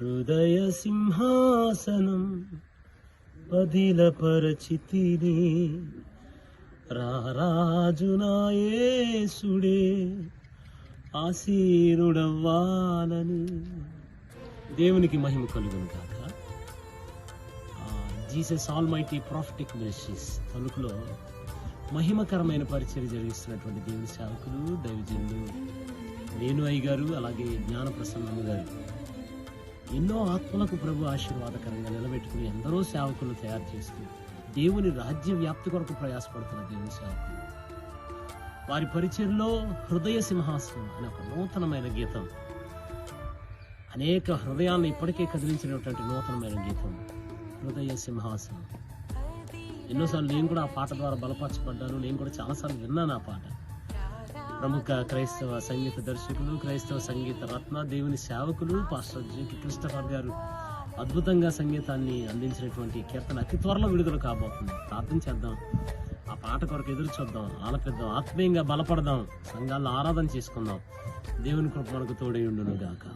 హృదయ సింహాసనం పదిలపరచితిని. రారాజునాయేసుడే ఆసీనుడవ్వాలని దేవునికి మహిమ కలుగును కాక Jesus almighty prophetic ministries తణుకులో మహిమకరమైన పరిచయం జరిగిస్తున్నటువంటి దేవుని సేవకులు దైవజనులు నేను అయ్య గారు అలాగే జ్ఞానప్రసన్నము గారు. ఎన్నో ఆత్మలకు ప్రభు ఆశీర్వాదకరంగా నిలబెట్టుకుని ఎందరో సేవకులను తయారు చేస్తూ దేవుని రాజ్య వ్యాప్తి కొరకు ప్రయాసపడుతున్న దేవుని సేవకులు. వారి పరిచయంలో హృదయ సింహాసనం అనే ఒక నూతనమైన గీతం. అనేక హృదయాలను ఇప్పటికే కదిలించినటువంటి నూతనమైన గీతం. హృదయ సింహాసనం. ఎన్నోసార్లు నేను కూడా ఆ పాట ద్వారా బలపరచబడ్డాను. నేను కూడా చాలాసార్లు విన్నాను ఆ పాట. ప్రముఖ క్రైస్తవ సంగీత దర్శకులు క్రైస్తవ సంగీత రత్న దేవుని సేవకులు పాస్టర్ జేకి క్రిస్టఫర్ గారు అద్భుతంగా సంగీతాన్ని అందించినటువంటి కీర్తన అతి త్వరలో విడుదల కాబోతుంది. ప్రార్థన చేద్దాం. ఆ పాట కొరకు ఎదురు చూద్దాం. ఆలపిద్దాం. ఆత్మీయంగా బలపడదాం. సంఘాల్లో ఆరాధన చేసుకుందాం. దేవుని కృప మనకు తోడై ఉండును గాక